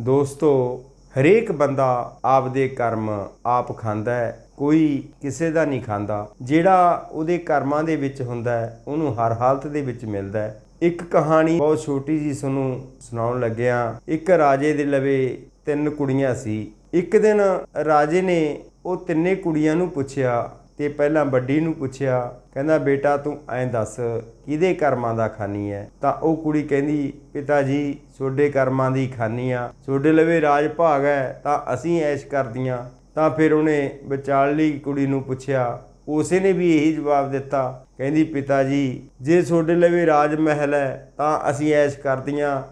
ਦੋਸਤੋ, ਹਰੇਕ ਬੰਦਾ ਆਪਦੇ ਕਰਮ ਆਪ ਖਾਂਦਾ ਹੈ, ਕੋਈ ਕਿਸੇ ਦਾ ਨਹੀਂ ਖਾਂਦਾ। ਜਿਹੜਾ ਉਹਦੇ ਕਰਮਾਂ ਦੇ ਵਿੱਚ ਹੁੰਦਾ ਹੈ, ਉਹਨੂੰ ਹਰ ਹਾਲਤ ਦੇ ਵਿੱਚ ਮਿਲਦਾ ਹੈ। ਇੱਕ ਕਹਾਣੀ ਬਹੁਤ ਛੋਟੀ ਜੀ ਤੁਹਾਨੂੰ ਸੁਣਾਉਣ ਲੱਗਿਆ, ਇੱਕ ਰਾਜੇ ਦੇ ਲਵੇ ਤਿੰਨ ਕੁੜੀਆਂ ਸੀ। ਇੱਕ ਦਿਨ ਰਾਜੇ ਨੇ ਉਹ ਤਿੰਨੇ ਕੁੜੀਆਂ ਨੂੰ ਪੁੱਛਿਆ ਤੇ ਪਹਿਲਾਂ ਵੱਡੀ ਨੂੰ ਪੁੱਛਿਆ, ਕਹਿੰਦਾ, ਬੇਟਾ, ਤੂੰ ਐਂ ਦੱਸ, ਕਿਹਦੇ ਕਰਮਾਂ ਦਾ ਖਾਨੀ ਹੈ ਤਾਂ ਉਹ ਕੁੜੀ ਕਹਿੰਦੀ, ਪਿਤਾ ਜੀ ਤੁਹਾਡੇ ਕਰਮਾਂ ਦੀ ਖਾਨੀ ਆ। ਤੁਹਾਡੇ ਲਵੇ ਰਾਜ ਭਾਗ ਹੈ ਤਾਂ ਅਸੀਂ ਐਸ਼ ਕਰਦੀਆਂ। ਤਾਂ ਫਿਰ ਉਹਨੇ ਵਿਚਾਲਲੀ ਕੁੜੀ ਨੂੰ ਪੁੱਛਿਆ, ਉਸੇ ਨੇ ਵੀ ਇਹੀ ਜਵਾਬ ਦਿੱਤਾ, ਕਹਿੰਦੀ, ਪਿਤਾ ਜੀ, ਜੇ ਤੁਹਾਡੇ ਲਵੇ ਰਾਜ ਮਹਿਲ ਹੈ ਤਾਂ ਅਸੀਂ ਐਸ਼ ਕਰਦੀਆਂ,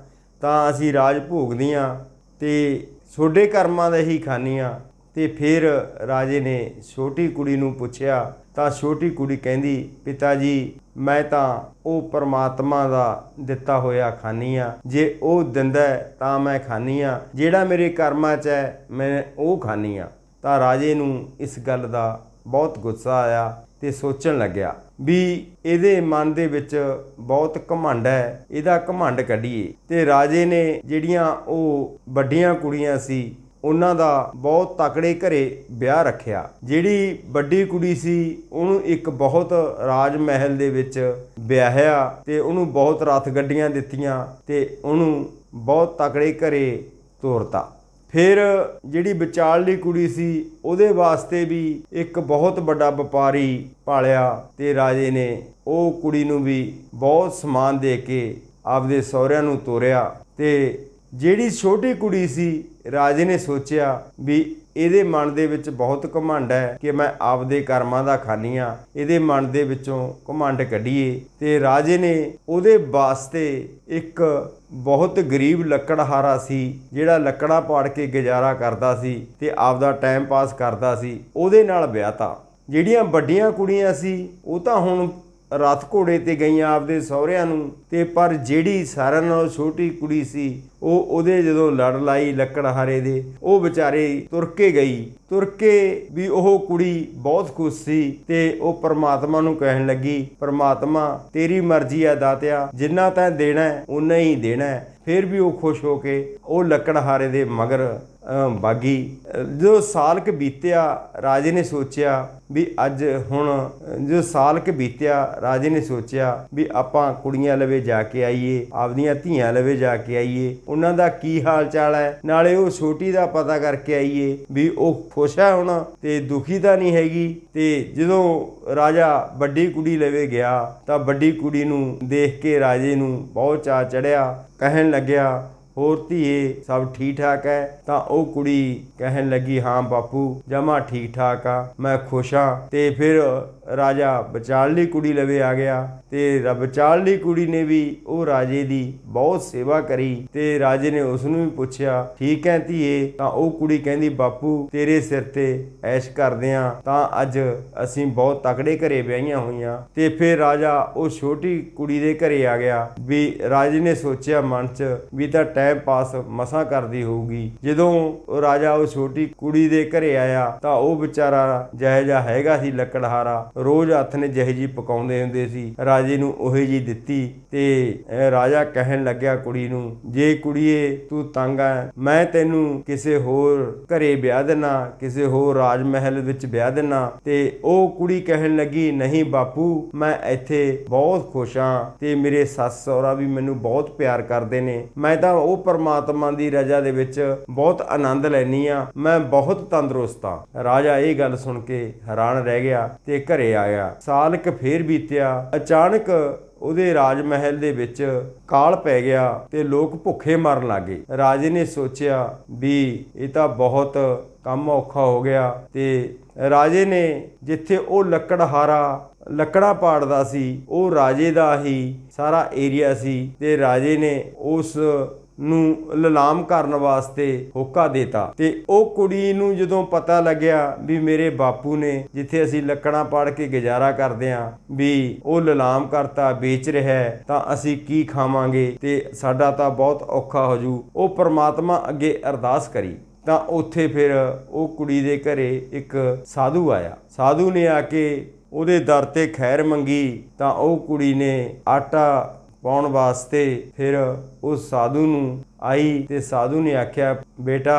ਤਾਂ ਅਸੀਂ ਰਾਜ ਭੋਗਦੀਆਂ ਤੇ ਤੁਹਾਡੇ ਕਰਮਾਂ ਦਾ ਹੀ ਖਾਨੀ ਖਾਨੀਆਂ ਤੇ ਫਿਰ ਰਾਜੇ ਨੇ ਛੋਟੀ ਕੁੜੀ ਨੂੰ ਪੁੱਛਿਆ, ਤਾਂ ਛੋਟੀ ਕੁੜੀ ਕਹਿੰਦੀ ਪਿਤਾ ਜੀ ਮੈਂ ਤਾਂ ਉਹ ਪਰਮਾਤਮਾ ਦਾ ਦਿੱਤਾ ਹੋਇਆ ਖਾਨੀ ਆ। ਜੇ ਉਹ ਦਿੰਦਾ ਤਾਂ ਮੈਂ ਖਾਨੀ ਆ। ਜਿਹੜਾ ਮੇਰੇ ਕਰਮਾਂ 'ਚ ਹੈ, ਮੈਂ ਉਹ ਖਾਨੀ ਆ। ਤਾਂ ਰਾਜੇ ਨੂੰ ਇਸ ਗੱਲ ਦਾ ਬਹੁਤ ਗੁੱਸਾ ਆਇਆ ਤੇ ਸੋਚਣ ਲੱਗਿਆ ਵੀ ਇਹਦੇ ਮਨ ਦੇ ਵਿੱਚ ਬਹੁਤ ਘਮੰਡ ਹੈ, ਇਹਦਾ ਘਮੰਡ ਕੱਢੀਏ। ਤੇ ਰਾਜੇ ਨੇ ਜਿਹੜੀਆਂ ਉਹ ਵੱਡੀਆਂ ਕੁੜੀਆਂ ਸੀ ਉਹਨਾਂ ਦਾ ਬਹੁਤ ਤਕੜੇ ਘਰੇ ਵਿਆਹ ਰੱਖਿਆ। ਜਿਹੜੀ ਵੱਡੀ ਕੁੜੀ ਸੀ, ਉਹਨੂੰ ਇੱਕ ਬਹੁਤ ਰਾਜ ਮਹਿਲ ਦੇ ਵਿੱਚ ਵਿਆਹਿਆ ਤੇ ਉਹਨੂੰ ਬਹੁਤ ਰਥ ਗੱਡੀਆਂ ਦਿੱਤੀਆਂ ਤੇ ਉਹਨੂੰ ਬਹੁਤ ਤਕੜੇ ਘਰੇ ਤੋਰਤਾ। ਫਿਰ ਜਿਹੜੀ ਵਿਚਾਲਲੀ ਕੁੜੀ ਸੀ, ਉਹਦੇ ਵਾਸਤੇ ਵੀ ਇੱਕ ਬਹੁਤ ਵੱਡਾ ਵਪਾਰੀ ਪਾਲਿਆ ਤੇ ਰਾਜੇ ਨੇ ਉਹ ਕੁੜੀ ਨੂੰ ਵੀ ਬਹੁਤ ਸਮਾਨ ਦੇ ਕੇ ਆਪਦੇ ਸਹੁਰਿਆਂ ਨੂੰ ਤੋਰਿਆ ਤੇ ਜਿਹੜੀ ਛੋਟੀ ਕੁੜੀ ਸੀ ਰਾਜੇ ਨੇ ਸੋਚਿਆ ਵੀ ਇਹਦੇ ਮਨ ਦੇ ਵਿੱਚ ਬਹੁਤ ਘਮੰਡ ਹੈ ਕਿ ਮੈਂ ਆਪਦੇ ਕਰਮਾਂ ਦਾ ਖਾਨੀ ਆ, ਇਹਦੇ ਮਨ ਦੇ ਵਿੱਚੋਂ ਘਮੰਡ ਕੱਢੀਏ। ਤੇ ਰਾਜੇ ਨੇ ਉਹਦੇ ਵਾਸਤੇ ਇੱਕ ਬਹੁਤ ਗਰੀਬ ਲੱਕੜਹਾਰਾ ਸੀ, ਜਿਹੜਾ ਲੱਕੜਾਂ ਪਾੜ ਕੇ ਗੁਜ਼ਾਰਾ ਕਰਦਾ ਸੀ ਤੇ ਆਪਦਾ ਟਾਈਮ ਪਾਸ ਕਰਦਾ ਸੀ, ਉਹਦੇ ਨਾਲ ਵਿਆਹ ਤਾ ਜਿਹੜੀਆਂ ਵੱਡੀਆਂ ਕੁੜੀਆਂ ਸੀ, ਉਹ ਤਾਂ ਹੁਣ ਰਥ ਘੋੜੇ ਤੇ ਗਈਆਂ ਆਪਦੇ ਸਹੁਰਿਆਂ ਨੂੰ ਤੇ ਪਰ ਜਿਹੜੀ ਸਾਰਿਆਂ ਨਾਲੋਂ ਛੋਟੀ ਕੁੜੀ ਸੀ, ਉਹ ਉਹਦੇ ਜਦੋਂ ਲੜ ਲਾਈ ਲੱਕੜਹਾਰੇ ਦੇ, ਉਹ ਵਿਚਾਰੇ ਤੁਰ ਕੇ ਗਈ। ਤੁਰ ਕੇ ਵੀ ਉਹ ਕੁੜੀ ਬਹੁਤ ਖੁਸ਼ ਸੀ ਤੇ ਉਹ ਪਰਮਾਤਮਾ ਨੂੰ ਕਹਿਣ ਲੱਗੀ, ਪਰਮਾਤਮਾ, ਤੇਰੀ ਮਰਜ਼ੀ ਆ ਦਾਤਿਆ, ਜਿੰਨਾ ਤੈਂ ਦੇਣਾ ਹੈ ਉਨਾ ਹੀ ਦੇਣਾ ਫਿਰ ਵੀ ਉਹ ਖੁਸ਼ ਹੋ ਕੇ ਉਹ ਲੱਕੜਹਾਰੇ ਦੇ ਮਗਰ ਬਾਗੀ ਜਦੋਂ ਸਾਲ ਕ ਬੀਤਿਆ, ਰਾਜੇ ਨੇ ਸੋਚਿਆ ਵੀ ਅੱਜ ਹੁਣ, ਜਦੋਂ ਸਾਲ ਕ ਬੀਤਿਆ, ਰਾਜੇ ਨੇ ਸੋਚਿਆ ਵੀ ਆਪਾਂ ਕੁੜੀਆਂ ਲਵੇ ਜਾ ਕੇ ਆਈਏ, ਆਪਦੀਆਂ ਧੀਆਂ ਲਵੇ ਜਾ ਕੇ ਆਈਏ, ਉਹਨਾਂ ਦਾ ਕੀ ਹਾਲ ਚਾਲ ਹੈ? ਨਾਲੇ ਉਹ ਛੋਟੀ ਦਾ ਪਤਾ ਕਰਕੇ ਆਈਏ ਵੀ ਉਹ ਖੁਸ਼ ਹੈ ਹੁਣ ਤੇ ਦੁਖੀ ਤਾਂ ਨਹੀਂ ਹੈਗੀ। ਤੇ ਜਦੋਂ ਰਾਜਾ ਵੱਡੀ ਕੁੜੀ ਲਵੇ ਗਿਆ, ਤਾਂ ਵੱਡੀ ਕੁੜੀ ਨੂੰ ਦੇਖ ਕੇ ਰਾਜੇ ਨੂੰ ਬਹੁਤ ਚਾਅ ਚੜਿਆ, ਕਹਿਣ ਲੱਗਿਆ ਹੋਰ ਧੀਏ, ਸਭ ਠੀਕ ਠਾਕ ਹੈ ਤਾਂ ਉਹ ਕੁੜੀ ਕਹਿਣ ਲੱਗੀ, ਹਾਂ ਬਾਪੂ, ਜਮਾ ਠੀਕ ਠਾਕ ਆ, ਮੈਂ ਖੁਸ਼ ਹਾਂ ਤੇ ਫਿਰ ਰਾਜਾ ਵਿਚਾਲਲੀ ਕੁੜੀ ਲਵੇ ਆ ਗਿਆ ਤੇ ਵਿਚਾਲਲੀ ਕੁੜੀ ਨੇ ਵੀ ਉਹ ਰਾਜੇ ਦੀ ਬਹੁਤ ਸੇਵਾ ਕਰੀ ਤੇ ਰਾਜੇ ਨੇ ਉਸ ਨੂੰ ਵੀ ਪੁੱਛਿਆ, ਠੀਕ ਹੈ ਧੀਏ? ਤਾਂ ਉਹ ਕੁੜੀ ਕਹਿੰਦੀ, ਬਾਪੂ, ਤੇਰੇ ਸਿਰ ਤੇ ਐਸ਼ ਕਰਦੇ ਆ, ਤਾਂ ਅੱਜ ਅਸੀਂ ਬਹੁਤ ਤਕੜੇ ਘਰੇ ਵਿਆਹੀਆਂ ਹੋਈਆਂ। ਤੇ ਫਿਰ ਰਾਜਾ ਉਹ ਛੋਟੀ ਕੁੜੀ ਦੇ ਘਰੇ ਆ ਗਿਆ। ਵੀ ਰਾਜੇ ਨੇ ਸੋਚਿਆ ਮਨ 'ਚ ਵੀ ਤਾਂ ਟਾਈਮ ਪਾਸ ਮਸਾਂ ਕਰਦੀ ਹੋਊਗੀ। ਜਦੋਂ ਰਾਜਾ ਉਹ ਛੋਟੀ ਕੁੜੀ ਦੇ ਘਰੇ ਆਇਆ ਤਾਂ ਉਹ ਵਿਚਾਰਾ ਜਿਹੋ ਹੈਗਾ ਸੀ ਲੱਕੜਹਾਰਾ। ਰੋਜ਼ ਹੱਥ ਨੇ ਜਿਹੋ ਜੀ ਪਕਾਉਂਦੇ ਹੁੰਦੇ ਸੀ। ਰਾਜੇ ਨੂੰ ਉਹੇ ਜੀ ਦਿੱਤੀ ਤੇ ਰਾਜਾ ਕਹਿਣ ਲੱਗਿਆ ਕੁੜੀ ਨੂੰ, ਜੇ ਕੁੜੀਏ, ਤੂੰ ਤੰਗ ਆ ਮੈਂ ਤੈਨੂੰ ਕਿਸੇ ਹੋਰ ਘਰੇ ਵਿਆਹ ਦੇਣਾ ਕਿਸੇ ਹੋਰ ਰਾਜ ਮਹਿਲ ਵਿੱਚ ਵਿਆਹ ਦੇਣਾ ਤੇ ਉਹ ਕੁੜੀ ਕਹਿਣ ਲੱਗੀ, ਨਹੀਂ ਬਾਪੂ, ਮੈਂ ਇੱਥੇ ਬਹੁਤ ਖੁਸ਼ ਹਾਂ ਤੇ ਮੇਰੇ ਸੱਸ ਸਹੁਰਾ ਵੀ ਮੈਨੂੰ ਬਹੁਤ ਪਿਆਰ ਕਰਦੇ ਨੇ। ਮੈਂ ਤਾਂ ਉਹ ਉਹ ਪਰਮਾਤਮਾ ਦੀ ਰਜ਼ਾ ਦੇ ਵਿੱਚ ਬਹੁਤ ਆਨੰਦ ਲੈਣੀ ਆ ਮੈਂ ਬਹੁਤ ਤੰਦਰੁਸਤ ਆ ਰਾਜਾ ਇਹ ਗੱਲ ਸੁਣ ਕੇ ਹੈਰਾਨ ਰਹਿ ਗਿਆ ਤੇ ਘਰੇ ਆਇਆ। ਸਾਲ ਕ ਫੇਰ ਬੀਤਿਆ। ਅਚਾਨਕ ਉਹਦੇ ਰਾਜ ਮਹਿਲ ਦੇ ਵਿੱਚ ਕਾਲ ਪੈ ਗਿਆ ਤੇ ਲੋਕ ਭੁੱਖੇ ਮਰਨ ਲੱਗੇ। ਰਾਜੇ ਨੇ ਸੋਚਿਆ ਵੀ ਇਹ ਤਾਂ ਬਹੁਤ ਕੰਮ ਔਖਾ ਹੋ ਗਿਆ ਤੇ ਰਾਜੇ ਨੇ ਜਿੱਥੇ ਉਹ ਲੱਕੜਹਾਰਾ, ਲੱਕੜਾ ਪਾੜਦਾ ਸੀ, ਉਹ ਰਾਜੇ ਦਾ ਹੀ ਸਾਰਾ ਏਰੀਆ ਸੀ ਤੇ ਰਾਜੇ ਨੇ ਉਸ ਨੂੰ ਲਲਾਮ ਕਰਨ ਵਾਸਤੇ ਹੋਕਾ ਦੇਤਾ। ਤੇ ਉਹ ਕੁੜੀ ਨੂੰ ਜਦੋਂ ਪਤਾ ਲੱਗਿਆ ਵੀ ਮੇਰੇ ਬਾਪੂ ਨੇ ਜਿੱਥੇ ਅਸੀਂ ਲੱਕੜਾਂ ਪਾੜ ਕੇ ਗੁਜ਼ਾਰਾ ਕਰਦੇ ਆਂ, ਵੀ ਉਹ ਲਲਾਮ ਕਰਤਾ, ਵੇਚ ਰਿਹਾ ਤਾਂ ਅਸੀਂ ਕੀ ਖਾਵਾਂਗੇ? ਤੇ ਸਾਡਾ ਤਾਂ ਬਹੁਤ ਔਖਾ ਹੋ ਜੂ। ਉਹ ਪਰਮਾਤਮਾ ਅੱਗੇ ਅਰਦਾਸ ਕਰੀ। ਤਾਂ ਉੱਥੇ ਫਿਰ ਉਹ ਕੁੜੀ ਦੇ ਘਰੇ ਇੱਕ ਸਾਧੂ ਆਇਆ। ਸਾਧੂ ਨੇ ਆ ਕੇ ਉਹਦੇ ਦਰ ਤੇ ਖੈਰ ਮੰਗੀ। ਤਾਂ ਉਹ ਕੁੜੀ ਨੇ ਆਟਾ ਪਾਉਣ ਵਾਸਤੇ ਫਿਰ ਉਸ ਸਾਧੂ ਨੂੰ ਆਈ ਤੇ ਸਾਧੂ ਨੇ ਆਖਿਆ ਬੇਟਾ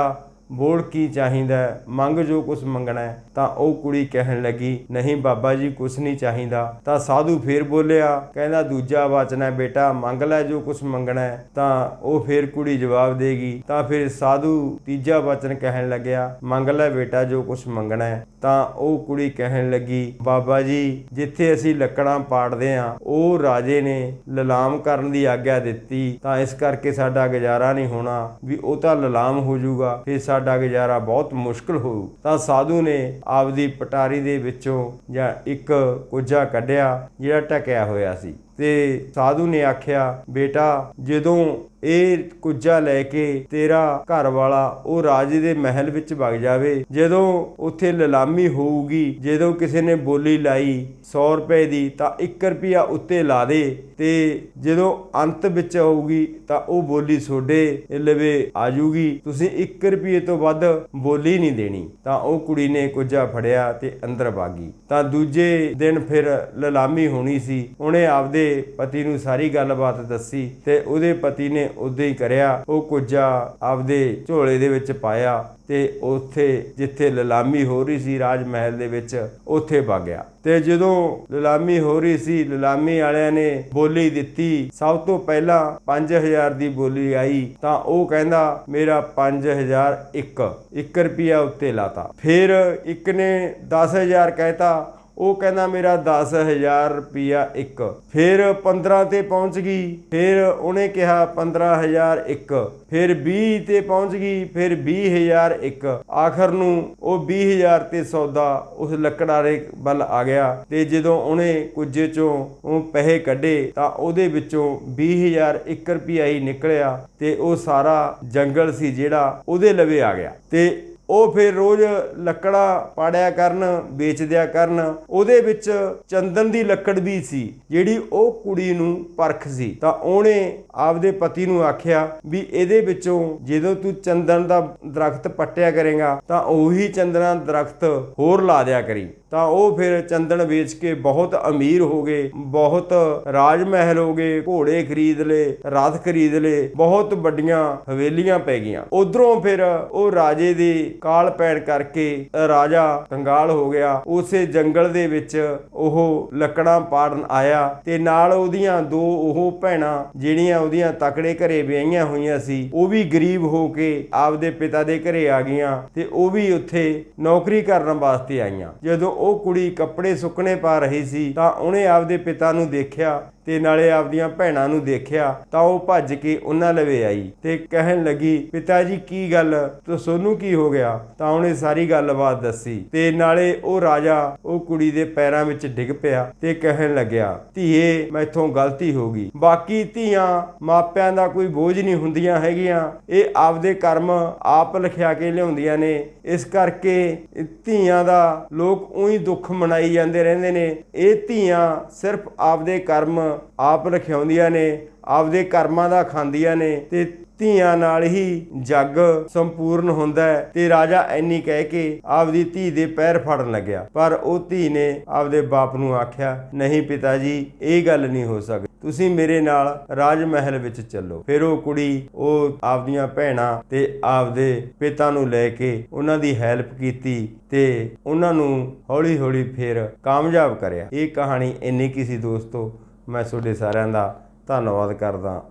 ਬੋਲ ਕੀ ਚਾਹੀਦਾ ਮੰਗ ਜੋ ਕੁਛ ਮੰਗਣਾ ਹੈ, ਤਾਂ ਉਹ ਕੁੜੀ ਕਹਿਣ ਲੱਗੀ, ਨਹੀਂ ਬਾਬਾ ਜੀ, ਕੁਛ ਨਹੀਂ ਚਾਹੀਦਾ। ਤਾਂ ਸਾਧੂ ਫੇਰ ਬੋਲਿਆ, ਕਹਿੰਦਾ ਦੂਜਾ ਵਚਨ ਹੈ, ਬੇਟਾ, ਮੰਗ ਲੈ ਜੋ ਕੁਛ ਮੰਗਣਾ ਹੈ। ਤਾਂ ਉਹ ਫੇਰ ਕੁੜੀ ਜਵਾਬ ਦੇਗੀ। ਤਾਂ ਫਿਰ ਸਾਧੂ ਤੀਜਾ ਵਚਨ ਕਹਿਣ ਲੱਗਿਆ, ਮੰਗ ਲੈ ਬੇਟਾ, ਜੋ ਕੁਛ ਮੰਗਣਾ ਹੈ। ਤਾਂ ਉਹ ਕੁੜੀ ਕਹਿਣ ਲੱਗੀ, ਬਾਬਾ ਜੀ, ਜਿੱਥੇ ਅਸੀਂ ਲੱਕੜਾਂ ਪਾੜਦੇ ਆਂ, ਉਹ ਰਾਜੇ ਨੇ ਲਲਾਮ ਕਰਨ ਦੀ ਆਗਿਆ ਦਿੱਤੀ। ਤਾਂ ਇਸ ਕਰਕੇ ਸਾਡਾ ਗੁਜ਼ਾਰਾ ਨਹੀਂ ਹੋਣਾ, ਵੀ ਉਹ ਤਾਂ ਲਲਾਮ ਹੋ ਜਾਊਗਾ, ਫਿਰ ਸਾਡਾ ਗੁਜ਼ਾਰਾ ਬਹੁਤ ਮੁਸ਼ਕਲ ਹੋਊ, ਤਾਂ ਸਾਧੂ ਨੇ ਆਪਦੀ ਪਟਾਰੀ ਦੇ ਵਿੱਚੋਂ ਜਾਂ ਇੱਕ ਕੁੱਜਾ ਕੱਢਿਆ, ਜਿਹੜਾ ਟਕਿਆ ਹੋਇਆ ਸੀ। ਤੇ ਸਾਧੂ ਨੇ ਆਖਿਆ, ਬੇਟਾ, ਜਦੋਂ ਇਹ ਕੁੱਜਾ ਲੈ ਕੇ ਤੇਰਾ ਘਰ ਵਾਲਾ ਉਹ ਰਾਜੇ ਦੇ ਮਹਿਲ ਵਿੱਚ ਵਗ ਜਾਵੇ। ਜਦੋਂ ਉੱਥੇ ਲਲਾਮੀ ਹੋਊਗੀ, ਜਦੋਂ ਕਿਸੇ ਨੇ ਬੋਲੀ ਲਾਈ 100 ਰੁਪਏ ਦੀ, ਤਾਂ 1 ਰੁਪਿਆ ਉੱਤੇ ਲਾ ਦੇ ਤੇ ਜਦੋਂ ਅੰਤ ਵਿੱਚ ਆਊਗੀ, ਤਾਂ ਉਹ ਬੋਲੀ ਤੁਹਾਡੇ ਲਵੇ ਆ ਜੂਗੀ ਤੁਸੀਂ 1 ਰੁਪਏ ਤੋਂ ਵੱਧ ਬੋਲੀ ਨਹੀਂ ਦੇਣੀ। ਤਾਂ ਉਹ ਕੁੜੀ ਨੇ ਕੁੱਜਾ ਫੜਿਆ ਤੇ ਅੰਦਰ ਵਾਗੀ ਤਾਂ ਦੂਜੇ ਦਿਨ ਫਿਰ ਲਲਾਮੀ ਹੋਣੀ ਸੀ। ਉਹਨੇ ਆਪਦੇ ਪਤੀ ਨੂੰ ਸਾਰੀ ਗੱਲਬਾਤ ਦੱਸੀ ਤੇ ਉਹਦੇ ਪਤੀ ਨੇ ਉਦੋਂ ਹੀ ਕਰਿਆ, ਉਹ ਕੁੱਜਾ ਆਪਦੇ ਝੋਲੇ ਦੇ ਵਿੱਚ ਪਾਇਆ ਤੇ ਉੱਥੇ ਜਿੱਥੇ ਲਲਾਮੀ ਹੋ ਰਹੀ ਸੀ ਰਾਜ ਮਹਿਲ ਦੇ ਵਿੱਚ, ਉੱਥੇ ਵਗ ਤੇ ਜਦੋਂ ਲਲਾਮੀ ਹੋ ਰਹੀ ਸੀ, ਲਲਾਮੀ ਵਾਲਿਆਂ ਨੇ ਬੋਲੀ ਦਿੱਤੀ, ਸਭ ਤੋਂ ਪਹਿਲਾਂ 5000 ਦੀ ਬੋਲੀ ਆਈ, ਤਾਂ ਉਹ ਕਹਿੰਦਾ, ਮੇਰਾ 5000 ਇੱਕ 1 ਰੁਪਿਆ ਉੱਤੇ ਲਾਤਾ। ਫਿਰ ਇੱਕ ਨੇ 10000 ਕਹਿਤਾ ਉਹ ਕਹਿੰਦਾ ਮੇਰਾ 10000 ਰੁਪਿਆ ਇੱਕ। ਫਿਰ 15 ਤੇ ਪਹੁੰਚ ਗਈ, ਫਿਰ ਉਹਨੇ ਕਿਹਾ 15000 ਇੱਕ। ਫਿਰ 20 ਤੇ ਪਹੁੰਚ ਗਈ, ਫਿਰ 20000 ਇੱਕ। ਆਖਰ ਨੂੰ ਉਹ 20000 ਤੇ ਸੌਦਾ ਉਸ ਲੱਕੜਾਰੇ ਵੱਲ ਆ ਗਿਆ ਤੇ ਜਦੋਂ ਉਹਨੇ ਕੁਝੇ ਚੋਂ ਉਹ ਪੈਸੇ ਕੱਢੇ ਤਾਂ ਉਹਦੇ ਵਿੱਚੋਂ 20000 ਇੱਕ ਰੁਪਿਆ ਹੀ ਨਿਕਲਿਆ ਤੇ ਉਹ ਸਾਰਾ ਜੰਗਲ ਸੀ ਜਿਹੜਾ ਉਹਦੇ ਲਵੇ ਆ ਗਿਆ। ਤੇ ਉਹ ਫਿਰ ਰੋਜ਼ ਲੱਕੜਾ ਪਾੜਿਆ ਕਰਨ, ਵੇਚ ਦਿਆ ਕਰਨ। ਉਹਦੇ ਵਿੱਚ ਚੰਦਨ ਦੀ ਲੱਕੜ ਵੀ ਸੀ, ਜਿਹੜੀ ਉਹ ਕੁੜੀ ਨੂੰ ਪਰਖ ਸੀ। ਤਾਂ ਉਹਨੇ ਆਪਦੇ ਪਤੀ ਨੂੰ ਆਖਿਆ ਵੀ ਇਹਦੇ ਵਿੱਚੋਂ ਜਦੋਂ ਤੂੰ ਚੰਦਨ ਦਾ ਦਰਖਤ ਪੱਟਿਆ ਕਰੇਗਾ, ਤਾਂ ਉਹੀ ਚੰਦਨਾ ਦਰਖਤ ਹੋਰ ਲਾ ਦਿਆ ਕਰੀ। ਤਾਂ ਉਹ ਫਿਰ ਚੰਦਨ ਵੇਚ ਕੇ ਬਹੁਤ ਅਮੀਰ ਹੋ ਗਏ, ਬਹੁਤ ਰਾਜ ਮਹਿਲ ਹੋ ਗਏ, ਘੋੜੇ ਖਰੀਦ ਲਏ, ਰਥ ਖਰੀਦ ਲਏ, ਬਹੁਤ ਵੱਡੀਆਂ ਹਵੇਲੀਆਂ ਪੈ ਗਈਆਂ। ਉਧਰੋਂ ਫਿਰ ਉਹ ਰਾਜੇ ਦੇ ਕਾਲ ਪੈਣ ਕਰਕੇ ਰਾਜਾ ਕੰਗਾਲ ਹੋ ਗਿਆ। ਉਸੇ ਜੰਗਲ ਦੇ ਵਿੱਚ ਉਹ ਲੱਕੜਾਂ ਪਾੜਨ ਆਇਆ ਤੇ ਨਾਲ ਉਹਦੀਆਂ ਦੋ ਉਹ ਭੈਣਾਂ ਜਿਹੜੀਆਂ ਉਹਦੀਆਂ ਤਕੜੇ ਘਰੇ ਵਿਆਹੀਆਂ ਹੋਈਆਂ ਸੀ, ਉਹ ਵੀ ਗਰੀਬ ਹੋ ਕੇ ਆਪਦੇ ਪਿਤਾ ਦੇ ਘਰੇ ਆ ਗਈਆਂ ਤੇ ਉਹ ਵੀ ਉੱਥੇ ਨੌਕਰੀ ਕਰਨ ਵਾਸਤੇ ਆਈਆਂ। ਜਦੋਂ ਉਹ ਕੁੜੀ ਕੱਪੜੇ ਸੁੱਕਣੇ ਪਾ ਰਹੀ ਸੀ ਤਾਂ ਉਹਨੇ ਆਪਦੇ ਪਿਤਾ ਨੂੰ ਦੇਖਿਆ ਤੇ ਨਾਲੇ ਆਪਦੀਆਂ ਭੈਣਾਂ ਨੂੰ ਦੇਖਿਆ ਤਾਂ ਉਹ ਭੱਜ ਕੇ ਉਹਨਾਂ ਲਵੇ ਆਈ ਤੇ ਕਹਿਣ ਲੱਗੀ, ਪਿਤਾ ਜੀ, ਕੀ ਗੱਲ? ਤੋ ਸੋਨੂੰ ਕੀ ਹੋ ਗਿਆ? ਤਾਂ ਉਹਨੇ ਸਾਰੀ ਗੱਲਬਾਤ ਦੱਸੀ ਤੇ ਨਾਲੇ ਉਹ ਰਾਜਾ ਉਹ ਕੁੜੀ ਦੇ ਪੈਰਾਂ ਵਿੱਚ ਡਿੱਗ ਪਿਆ ਤੇ ਕਹਿਣ ਲੱਗਿਆ, ਧੀਏ, ਮੈਥੋਂ ਗਲਤੀ ਹੋ ਗਈ। ਬਾਕੀ ਧੀਆਂ ਮਾਪਿਆਂ ਦਾ ਕੋਈ ਬੋਝ ਨਹੀਂ ਹੁੰਦੀਆਂ ਹੈਗੀਆਂ। ਇਹ ਆਪਦੇ ਕਰਮ ਆਪ ਲਿਖਿਆ ਕੇ ਲਿਆਉਂਦੀਆਂ ਨੇ। ਇਸ ਕਰਕੇ ਧੀਆਂ ਦਾ ਲੋਕ ਉਹੀ ਦੁੱਖ ਮਨਾਈ ਜਾਂਦੇ ਰਹਿੰਦੇ ਨੇ। ਇਹ ਧੀਆਂ ਸਿਰਫ ਆਪਦੇ ਕਰਮ ਆਪ ਲਿਖਾਉਂਦੀਆਂ ਨੇ, ਆਪਦੇ ਕਰਮਾਂ ਦਾ ਖਾਂਦੀਆਂ ਨੇ ਤੇ ਧੀਆਂ ਨਾਲ ਹੀ ਜੱਗ ਸੰਪੂਰਨ ਹੁੰਦਾ ਹੈ ਤੇ ਰਾਜਾ ਐਨੀ ਕਹਿ ਕੇ ਆਪਦੀ ਧੀ ਦੇ ਪੈਰ ਫੜਨ ਲੱਗਿਆ। ਪਰ ਉਹ ਧੀ ਨੇ ਆਪਦੇ ਬਾਪ ਨੂੰ ਆਖਿਆ, ਨਹੀਂ ਪਿਤਾ ਜੀ, ਇਹ ਗੱਲ ਨਹੀਂ ਹੋ ਸਕਦੀ। ਤੁਸੀਂ ਮੇਰੇ ਨਾਲ ਰਾਜ ਮਹਿਲ ਵਿੱਚ ਚੱਲੋ। ਫਿਰ ਉਹ ਕੁੜੀ, ਉਹ ਆਪਦੀਆਂ ਭੈਣਾਂ ਤੇ ਆਪਦੇ ਪਿਤਾ ਨੂੰ ਲੈ ਕੇ ਉਹਨਾਂ ਦੀ ਹੈਲਪ ਕੀਤੀ ਤੇ ਉਹਨਾਂ ਨੂੰ ਹੌਲੀ-ਹੌਲੀ ਫਿਰ ਕਾਮਯਾਬ ਕਰਿਆ। ਇਹ ਕਹਾਣੀ ਇੰਨੀ ਕੀ ਸੀ ਦੋਸਤੋ ਮੈਂ ਤੁਹਾਡੇ ਸਾਰਿਆਂ ਦਾ ਧੰਨਵਾਦ ਕਰਦਾ।